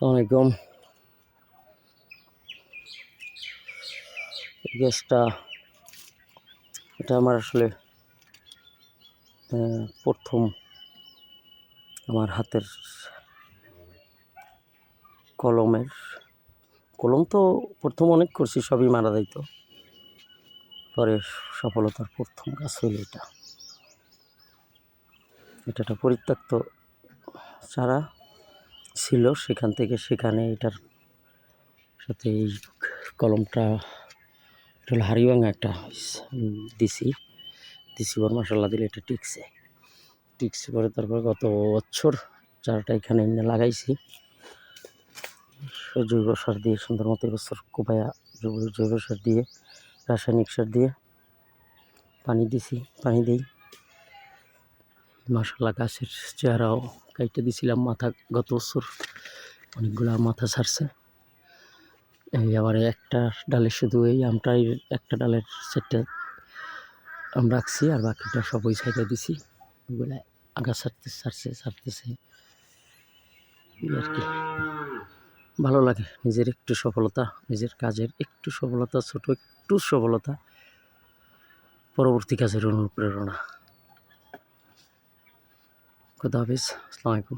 আসসালামাইকুম এই গ্যাসটা, এটা আমার আসলে প্রথম আমার হাতের কলমের, কলম তো প্রথম অনেক করছি, সবই মারা যাইত পরে সফলতার প্রথম গাছ হইল এটা। এটা একটা পরিত্যক্ত চারা। ছিল, সেখান থেকে সেখানে এটার সাথে এই কলমটা, এটা হলো হাড়িভাঙা একটা দিছি দিছি পর মশলা দিলে এটা টিকছে। টিকছে পরে তারপর গত বছর চারাটা এখানে এনে লাগাইছি। জৈব সার দিয়ে, সুন্দর মতো এবছর কোপায়া, জৈব সার দিয়ে, রাসায়নিক সার দিয়ে পানি দিছি, পানি দিই। মাসাল্লাহ গাছের চেহারাও কাইটে দিছিলাম মাথা গত বছর। অনেকগুলা মাথা ছাড়ছে। এই আবার একটা ডালে শুধু এই আমটাই, একটা ডালের সেটটা আম রাখছি আর বাকিটা সব ওই সাইডে দিছি। ওগুলা আগা ছাড়তে, ছাড়ছে, ছাড়তেছে। আর কি। ভালো লাগে নিজের একটু সফলতা, নিজের কাজের একটু সফলতা, ছোট একটু সফলতা, পরবর্তী কাজের অনুপ্রেরণা। খুদা হাফিজ আসসালামু